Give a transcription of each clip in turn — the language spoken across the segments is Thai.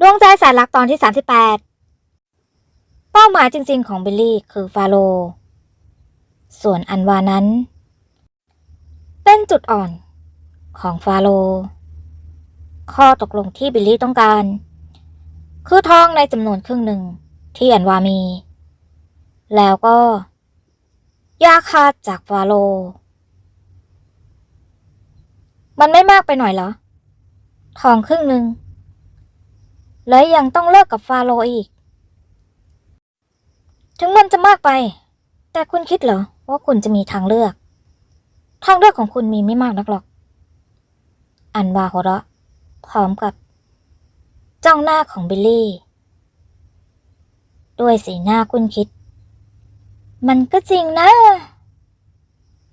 ดวงใจสายลักตอนที่ 38 เป้าหมายจริงๆของบิลลี่คือฟาโรห์ส่วนอันวานั้น เป็นจุดอ่อนของฟาโรห์ข้อตกลงที่บิลลี่ต้องการ คือทองในจำนวนครึ่งหนึ่งที่อันวามี แล้วก็ยาคาดจากฟาโรห์มันไม่มากไปหน่อยเหรอ ทองครึ่งหนึ่ง และยังต้องเลิกกับฟาโรห์อีก ถึงมันจะมากไป แต่คุณคิดเหรอ ว่าคุณจะมีทางเลือก ทางเลือกของคุณมีไม่มากนักหรอก อันวาหัวเราะพร้อมกับ จ้องหน้าของบิลลี่ ด้วยสีหน้าคุณคิด มันก็จริงนะ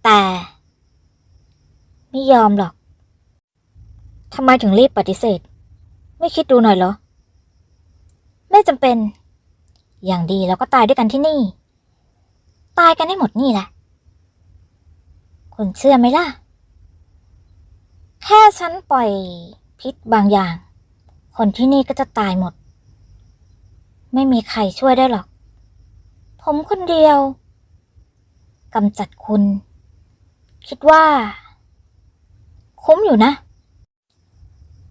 แต่ ไม่ยอมหรอกทำไมถึงรีบปฏิเสธ ไม่คิดดูหน่อยเหรอ ไม่จำเป็น อย่างดีเราก็ตายด้วยกันที่นี่ ตายกันให้หมดนี่แหละ คุณเชื่อไหมล่ะ แค่ฉันปล่อยพิษบางอย่าง คนที่นี่ก็จะตายหมด ไม่มีใครช่วยได้หรอก ผมคนเดียวกำจัดคุณ คิดว่า คุ้มอยู่นะ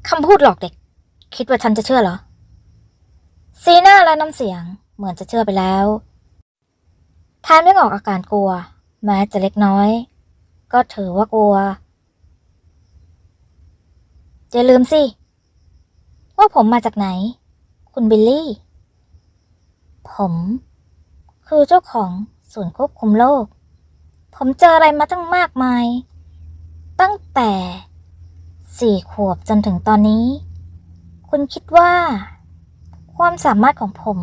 คำพูดหลอกเด็ก คิดว่าฉันจะเชื่อเหรอ สีหน้าและน้ำเสียงเหมือนจะเชื่อไปแล้วแทนไม่ออกอาการกลัว แม้จะเล็กน้อย ก็ถือว่ากลัวอย่าลืมสิ ว่าผมมาจากไหน คุณบิลลี่ ผม คือเจ้าของศูนย์ควบคุมโลกผมเจออะไรมาตั้งมากมาย ตั้งแต่สี่ขวบจนถึงตอนนี้ คุณคิดว่า ความสามารถของผม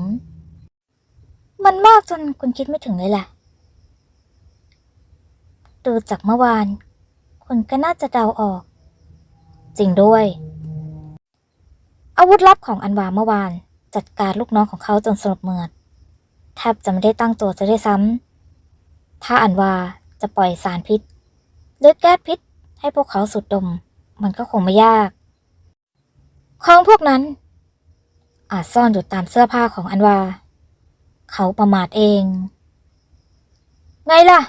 มันมากจนคุณคิดไม่ถึงเลยแหละ ดูจากเมื่อวาน คุณก็น่าจะเดาออก จริงด้วย อาวุธลับของอันวาเมื่อวาน จัดการลูกน้องของเขาจนสลบเมือดแทบจะไม่ได้ตั้งตัวจะได้ซ้ำ ถ้าอันวาจะปล่อยสารพิษ หรือแก๊สพิษให้พวกเขาสูดดม มันก็คงไม่ยาก ของพวกนั้น อาจซ่อนอยู่ตามเสื้อผ้าของอันวา เขาประมาทเอง ไงล่ะ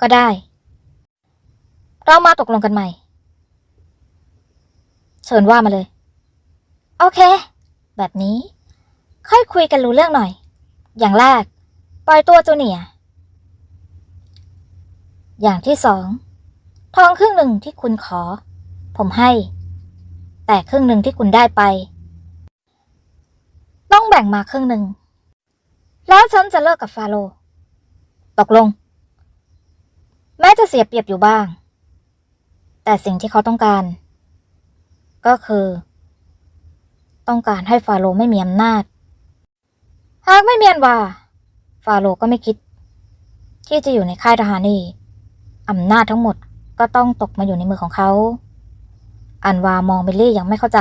ก็ได้ เรามาตกลงกันใหม่ เชิญว่ามาเลย โอเค แบบนี้ ค่อยคุยกันรู้เรื่องหน่อย อย่างแรก ปล่อยตัวจูเนียอย่างที่สองทองครึ่งหนึ่งที่คุณขอ ผมให้ แต่ครึ่งหนึ่งที่คุณได้ไป ต้องแบ่งมาครึ่งหนึ่ง แล้วฉันจะเลิกกับฟาโรตกลง แม้จะเสียเปรียบอยู่บ้าง แต่สิ่งที่เขาต้องการ ก็คือ ต้องการให้ฟาโรไม่มีอำนาจ หากไม่มีอันวาฟาโรก็ไม่คิด ที่จะอยู่ในค่ายทหารนี่อำนาจทั้งหมดก็ต้องตกมาอยู่ในมือของเขา อันวามองเบลลี่ยังไม่เข้าใจ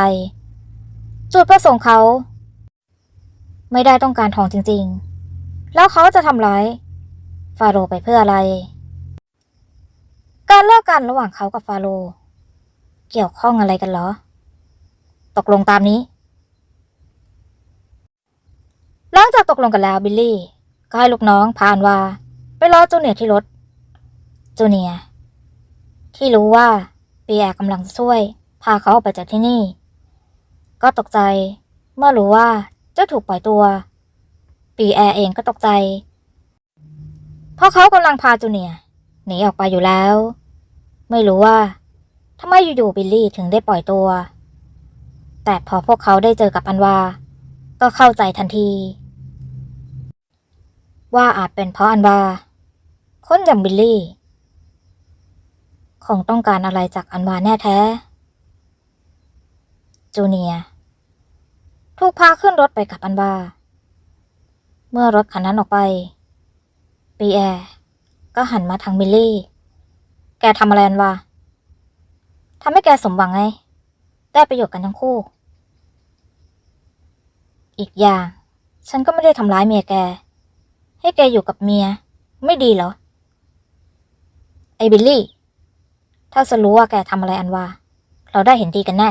จุดประสงค์เขา ไม่ได้ต้องการทองจริงๆ แล้วเขาจะทำร้ายฟาโรห์ไปเพื่ออะไร การเลิกกันระหว่างเขากับฟาโรห์เกี่ยวข้องอะไรกันเหรอ ตกลงตามนี้ หลังจากตกลงกันแล้วบิลลี่ ก็ให้ลูกน้องพาอันวาไปรอจูเนียร์ที่รถ จูเนียร์ที่รู้ว่าปีแอร์กำลังจะช่วย พาเขาออกไปจากที่นี่ ก็ตกใจเมื่อรู้ว่า จะถูกปล่อยตัว ปีแอร์เองก็ตกใจ เพราะเขากำลังพาจูเนียหนีออกไปอยู่แล้ว ไม่รู้ว่าทำไมอยู่ๆบิลลี่ถึงได้ปล่อยตัว แต่พอพวกเขาได้เจอกับอันวา ก็เข้าใจทันที ว่าอาจเป็นเพราะอันวาคนอย่างบิลลี่ คงต้องการอะไรจากอันวาแน่แท้จูเนียร์ ถูกพาขึ้นรถไปกับอันวาเมื่อรถคันนั้นออกไป ปีแอร์ก็หันมาทางบิลลี่ แกทำอะไรอันวาทำให้แกสมหวังไง ได้ประโยชน์กันทั้งคู่ อีกอย่าง ฉันก็ไม่ได้ทำร้ายเมียแก ให้แกอยู่กับเมีย ไม่ดีเหรอ ไอ้บิลลี่ ถ้าฉันรู้ว่าแกทำอะไรอันวา เราได้เห็นดีกันแน่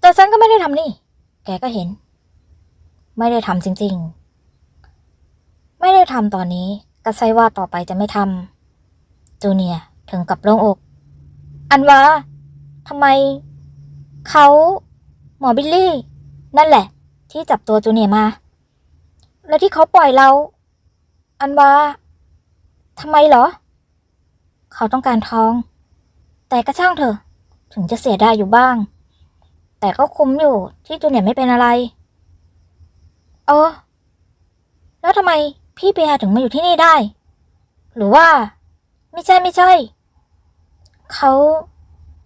แต่ฉันก็ไม่ได้ทำนี่ แกก็เห็น ไม่ได้ทำจริง ๆ ไม่ได้ทำตอนนี้ก็ใช่ว่าต่อไปจะไม่ทำจูเนียถึงกับโล่งอก อันว่าทำไม เขาหมอบิลลี่ นั่นแหละ ที่จับตัวจูเนียมา แล้วที่เขาปล่อยเรา อันว่าทำไมเหรอ เขาต้องการทอง แต่ก็ช่างเถอะ ถึงจะเสียดายอยู่บ้าง แต่ก็คุ้มอยู่ที่จูเนียร์ไม่เป็นอะไร เออ แล้วทำไมพี่เปียถึงมาอยู่ที่นี่ได้ หรือว่า ไม่ใช่ไม่ใช่ เขา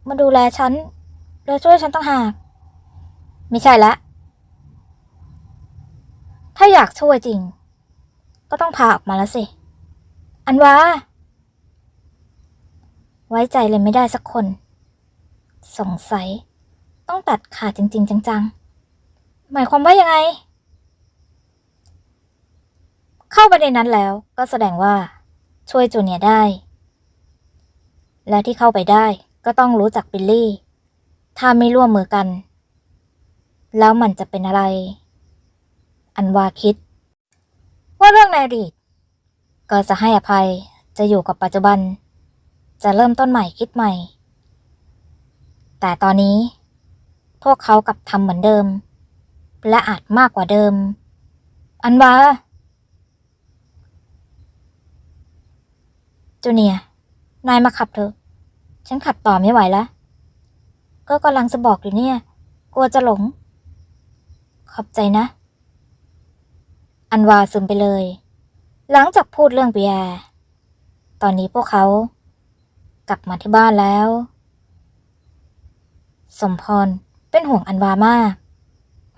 มาดูแลฉัน และช่วยฉันต้องหาก ไม่ใช่ละ ถ้าอยากช่วยจริง ก็ต้องพาออกมาแล้วสิ อันว่าไว้ใจเลยไม่ได้สักคน สงสัย ต้องตัดขาดจริง ๆ จังๆ หมายความว่ายังไง เข้าไปในนั้นแล้วก็แสดงว่า ช่วยจูเนียได้ และที่เข้าไปได้ก็ต้องรู้จักบิลลี่ ถ้าไม่ร่วมมือกัน แล้วมันจะเป็นอะไร อันวาคิด ว่าเรื่องในอดีตก็จะให้อภัยจะอยู่กับปัจจุบัน จะเริ่มต้นใหม่คิดใหม่ แต่ตอนนี้ พวกเขากลับทำเหมือนเดิม และอาจมากกว่าเดิม อันวาจูเนียนายมาขับเถอะ ฉันขับต่อไม่ไหวแล้ว ก็กำลังจะบอกอยู่เนี่ย กลัวจะหลง ขอบใจนะ อันวาซึมไปเลย หลังจากพูดเรื่องเบียร์ตอนนี้พวกเขา กลับมาที่บ้านแล้ว สมพร เป็นห่วงอันวามาก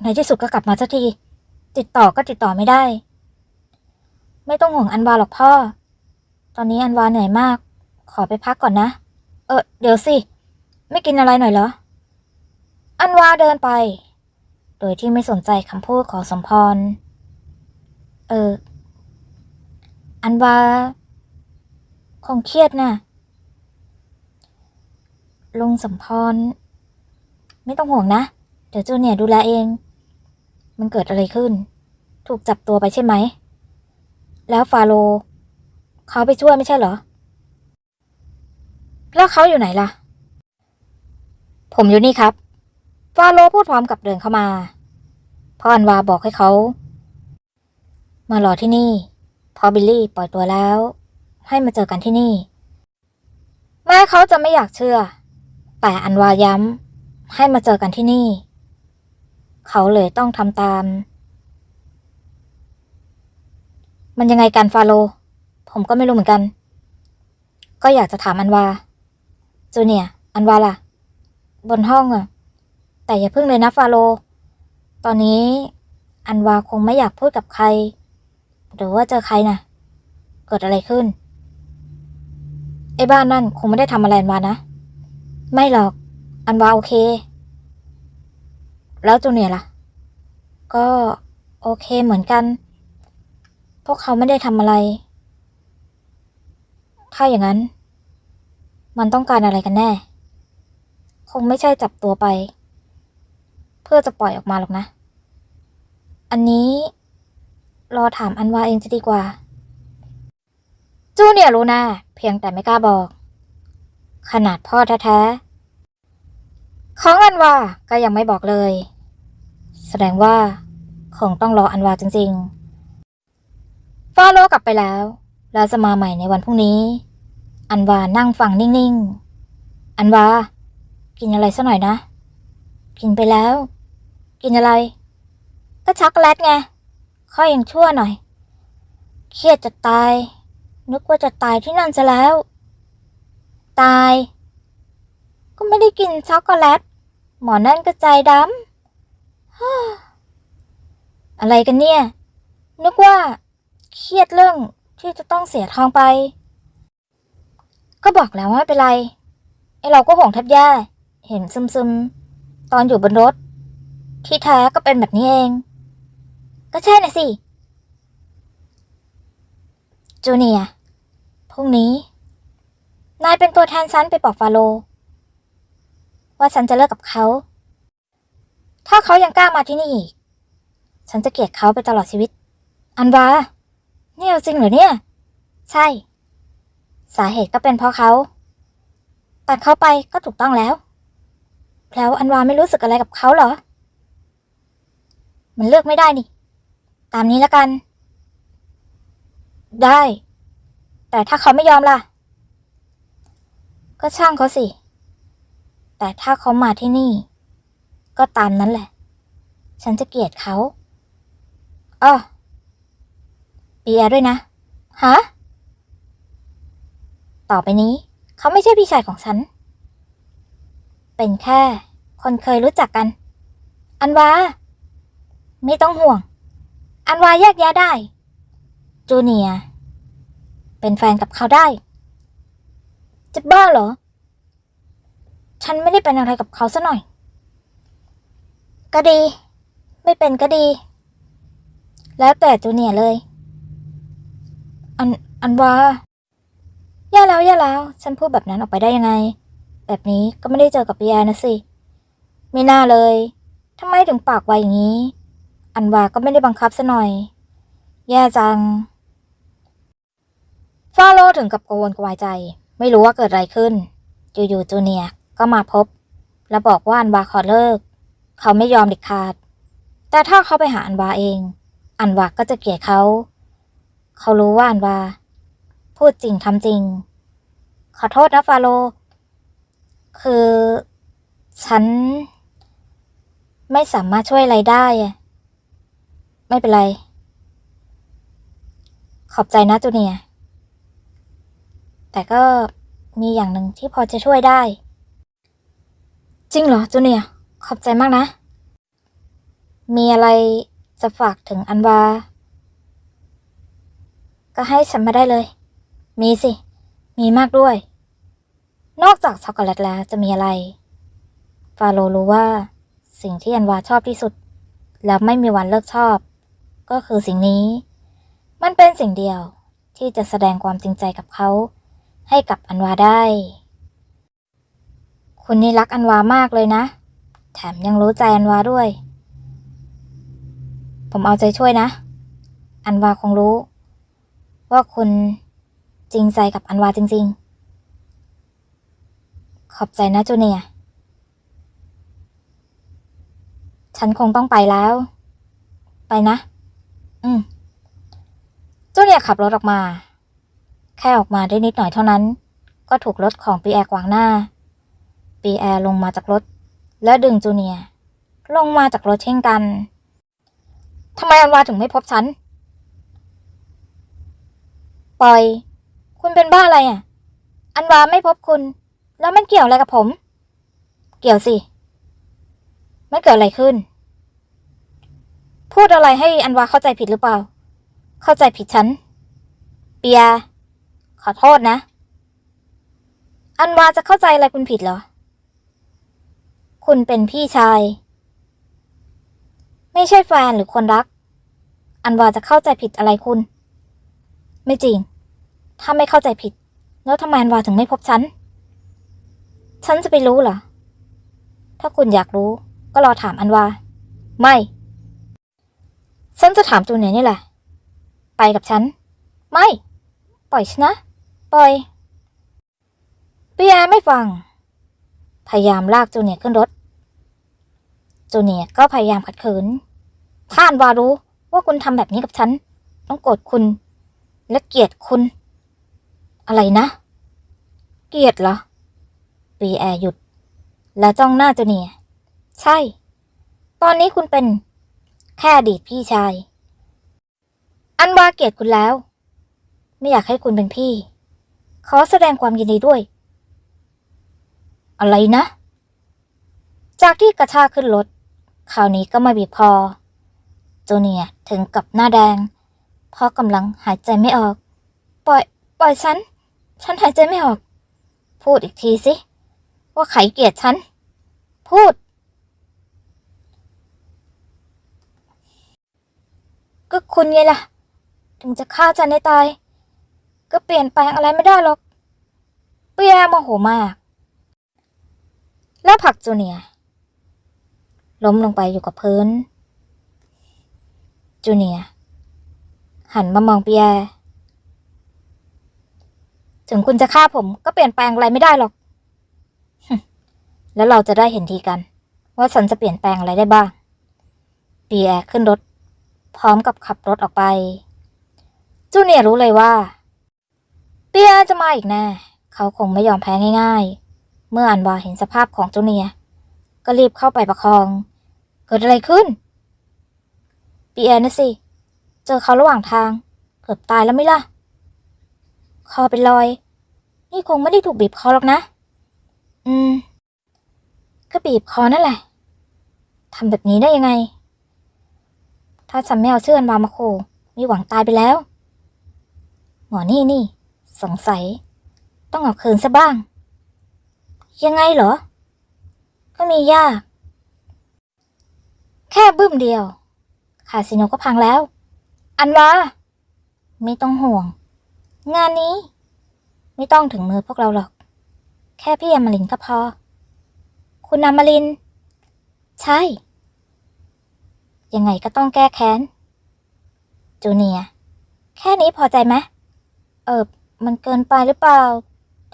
ในที่สุดก็กลับมาสักที ติดต่อก็ติดต่อไม่ได้ ไม่ต้องห่วงอันวาหรอกพ่อ ตอนนี้อันวาเหนื่อยมาก ขอไปพักก่อนนะ เออเดี๋ยวสิ ไม่กินอะไรหน่อยเหรอ อันวาเดินไป โดยที่ไม่สนใจคำพูดของสมพร เออ อันวา คงเครียดนะ่ะลุงสมพร ไม่ต้องห่วงนะ เดี๋ยวจูเนียดูแลเอง มันเกิดอะไรขึ้น ถูกจับตัวไปใช่ไหม แล้วฟาโรเขาไปช่วยไม่ใช่เหรอ แล้วเขาอยู่ไหนล่ะ ผมอยู่นี่ครับ ฟาโรพูดพร้อมกับเดินเข้ามาพ่ออันวาบอกให้เขา มารอที่นี่ พอบิลลี่ปล่อยตัวแล้ว ให้มาเจอกันที่นี่ แม้เขาจะไม่อยากเชื่อ แต่อันวาย้ำ ให้มาเจอกันที่นี่ เขาเลยต้องทำตาม มันยังไงกันฟาโรห์ผมก็ไม่รู้เหมือนกัน ก็อยากจะถามอันวา จูเนียอันวาล่ะ บนห้องอะแต่อย่าพึ่งเลยนะฟาโรห์ตอนนี้อันวาคงไม่อยากพูดกับใคร หรือว่าเจอใครนะเกิดอะไรขึ้นไอ้บ้านนั่นคงไม่ได้ทำอะไรอันวานะ ไม่หรอก อันวาโอเค แล้วจูเนียล่ะ ก็โอเคเหมือนกัน พวกเขาไม่ได้ทำอะไร ถ้าอย่างนั้น มันต้องการอะไรกันแน่ คงไม่ใช่จับตัวไป เพื่อจะปล่อยออกมาหรอกนะ อันนี้ รอถามอันวาเองจะดีกว่า จูเนียร์รู้นะเพียงแต่ไม่กล้าบอก ขนาดพ่อแท้ๆ ของอันวาก็ยังไม่บอกเลย แสดงว่าคงต้องรออันวาจริงๆฟาโลกลับไปแล้วแล้วจะมาใหม่ในวันพรุ่งนี้ อันวานั่งฟังนิ่งๆ อันวา กินอะไรสักหน่อยนะ กินไปแล้ว กินอะไร ก็ช็อกโกแลตไง ค่อยยังชั่วหน่อย เครียดจะตาย นึกว่าจะตายที่นั่นซะแล้ว ตาย ก็ไม่ได้กินช็อกโกแลต หมอนั่นก็ใจดำอะไรกันเนี่ย นึกว่า เครียดเรื่องที่จะต้องเสียทองไป ก็บอกแล้วว่าไม่เป็นไร ไอเราก็ห่วงแทบแย่เห็นซึมๆ ตอนอยู่บนรถ ที่แท้ก็เป็นแบบนี้เอง ก็ใช่น่ะสิ จูเนียพรุ่งนี้ นายเป็นตัวแทนฉันไปบอกฟาโรห์ ว่าฉันจะเลิกกับเขา ถ้าเขายังกล้ามาที่นี่อีก ฉันจะเกลียดเขาไปตลอดชีวิต อันวาเนี่ยจริงเหรอเนี่ย ใช่ สาเหตุก็เป็นเพราะเขาตัดเขาไปก็ถูกต้องแล้ว แล้วอันวาไม่รู้สึกอะไรกับเขาเหรอ มันเลือกไม่ได้นี่ ตามนี้แล้วกัน ได้ แต่ถ้าเขาไม่ยอมล่ะ ก็ช่างเขาสิ แต่ถ้าเขามาที่นี่ ก็ตามนั้นแหละ ฉันจะเกลียดเขาอ้อเบียร์ด้วยนะ ฮะ ต่อไปนี้ เขาไม่ใช่พี่ชายของฉัน เป็นแค่ คนเคยรู้จักกัน อันวา ไม่ต้องห่วง อันวาแยกแยะได้ จูเนีย เป็นแฟนกับเขาได้ จะบ้าเหรอ ฉันไม่ได้เป็นอะไรกับเขาซะหน่อย ก็ดี ไม่เป็นก็ดี แล้วแต่จูเนียเลย อัน อันว่าย่าแล้วย่าแล้ว ฉันพูดแบบนั้นออกไปได้ยังไง แบบนี้ก็ไม่ได้เจอกับพี่แอนนะสิ ไม่น่าเลยทำไมถึงปากไวอย่างนี้ อันว่าก็ไม่ได้บังคับซะหน่อย แย่จัง ฟาโลถึงกับกังวลกวายใจ ไม่รู้ว่าเกิดอะไรขึ้น อยู่ๆจูเนีย ก็มาพบ และบอกว่าอันวาขอเลิก เขาไม่ยอมเด็ดขาด แต่ถ้าเขาไปหาอันวาเอง อันวาก็จะเกลียดเขา เขารู้ว่าอันวา พูดจริงทำจริง ขอโทษนะฟาโล คือ ฉัน ไม่สามารถช่วยอะไรได้ ไม่เป็นไร ขอบใจนะจูเนียแต่ก็มีอย่างหนึ่งที่พอจะช่วยได้ จริงเหรอจูเนียขอบใจมากนะ มีอะไรจะฝากถึงอันวา ก็ให้ฉันมาได้เลย มีสิ มีมากด้วย นอกจากช็อกโกแลตแล้วจะมีอะไร ฟาโลรู้ว่า สิ่งที่อันวาชอบที่สุด แล้วไม่มีวันเลิกชอบ ก็คือสิ่งนี้ มันเป็นสิ่งเดียวที่จะแสดงความจริงใจกับเขา ให้กับอันวาได้ คุณนี่รักอันวามากเลยนะ แถมยังรู้ใจอันวาด้วย ผมเอาใจช่วยนะ อันวาคงรู้ ว่าคุณจริงใจกับอันวาจริง ๆ ขอบใจนะจูเนียฉันคงต้องไปแล้ว ไปนะ อืมจูเนียขับรถออกมา แค่ออกมาได้นิดหน่อยเท่านั้น ก็ถูกรถของปีแอร์วางหน้าีแอร์ลงมาจากรถ และดึงจูเนียร์ลงมาจากรถเช่นกันทำไมอันวาถึงไม่พบฉันปล่อย คุณเป็นบ้าอะไรอะ อันวาไม่พบคุณ แล้วมันเกี่ยวอะไรกับผม เกี่ยวสิไม่เกิดอะไรขึ้น พูดอะไรให้อันวาเข้าใจผิดหรือเปล่า เข้าใจผิดฉัน เปีย ขอโทษนะ อันวาจะเข้าใจอะไรคุณผิดเหรอ คุณเป็นพี่ชาย ไม่ใช่แฟนหรือคนรัก อันวาจะเข้าใจผิดอะไรคุณ ไม่จริง ถ้าไม่เข้าใจผิด แล้วทำไมอันวาถึงไม่พบฉัน ฉันจะไปรู้เหรอ ถ้าคุณอยากรู้ ก็รอถามอันวา ไม่ ฉันจะถามจูเนียร์นี่แหละ ไปกับฉัน ไม่ ปล่อยฉันนะ ปล่อยปีแอร์ไม่ฟัง พยายามลากจูเนียร์ขึ้นรถ จูเนียก็พยายามขัดขืนถ้าอันวารู้ว่าคุณทำแบบนี้กับฉัน ต้องโกรธคุณ และเกลียดคุณ อะไรนะ เกลียดเหรอ ปีแอร์หยุด แล้วจ้องหน้าจูเนีย ใช่ ตอนนี้คุณเป็น แค่อดีตพี่ชาย อันวาเกลียดคุณแล้ว ไม่อยากให้คุณเป็นพี่ ขอแสดงความยินดีด้วย อะไรนะ จากที่กระชากขึ้นรถ คราวนี้ก็มาบีบคอจูเนียถึงกับหน้าแดงเพราะกำลังหายใจไม่ออก ปล่อย ปล่อยฉัน ฉันหายใจไม่ออก พูดอีกทีสิ ว่าใครเกลียดฉัน พูด ก็คุณไงล่ะ ถึงจะฆ่าฉันให้ตาย ก็เปลี่ยนแปลงอะไรไม่ได้หรอกเปียโมโหมาก แล้วผักจูเนีย ล้มลงไปอยู่กับพื้น จูเนียหันมามองเปียถึงคุณจะฆ่าผมก็เปลี่ยนแปลงอะไรไม่ได้หรอก แล้วเราจะได้เห็นทีกัน ว่าฉันจะเปลี่ยนแปลงอะไรได้บ้าง เปียขึ้นรถ พร้อมกับขับรถออกไป จูเนียรู้เลยว่า เปียจะมาอีกแน่เขาคงไม่ยอมแพ้ง่าย ๆ เมื่ออันวาเห็นสภาพของจูเนีย ก็รีบเข้าไปประคอง เกิดอะไรขึ้นปีแอนนะสิ เจอเขาระหว่างทาง เกือบตายแล้วไม่ล่ะ คอเป็นรอย นี่คงไม่ได้ถูกบีบคอหรอกนะ อืม ก็บีบคอนั่นแหละทำแบบนี้ได้ยังไง ถ้าฉันไม่เอาเชื่อนวามาโค มีหวังตายไปแล้ว หมอนี่นี่ สงสัย ต้องเอาคืนซะบ้าง ยังไงเหรอ ก็มียาก แค่บึ้มเดียว คาสิโนก็พังแล้ว อันวาไม่ต้องห่วง งานนี้ ไม่ต้องถึงมือพวกเราหรอก แค่พี่อมรินก็พอ คุณอมริน ใช่ ยังไงก็ต้องแก้แค้น จูเนีย แค่นี้พอใจไหมเออมันเกินไปหรือเปล่า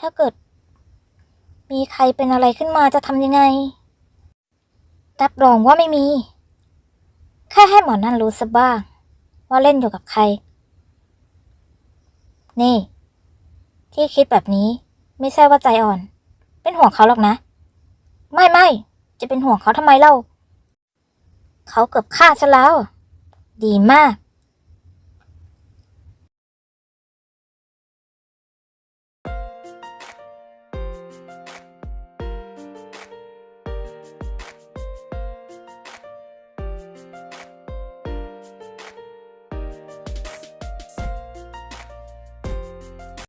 ถ้าเกิด มีใครเป็นอะไรขึ้นมาจะทำยังไงรับรองว่าไม่มี แค่ให้หมอนั่นรู้ซะบ้าง ว่าเล่นอยู่กับใคร นี่ ที่คิดแบบนี้ ไม่ใช่ว่าใจอ่อน เป็นห่วงเขาหรอกนะ ไม่ไม่จะเป็นห่วงเขาทำไมเล่า เขาเกือบฆ่าฉันแล้ว ดีมาก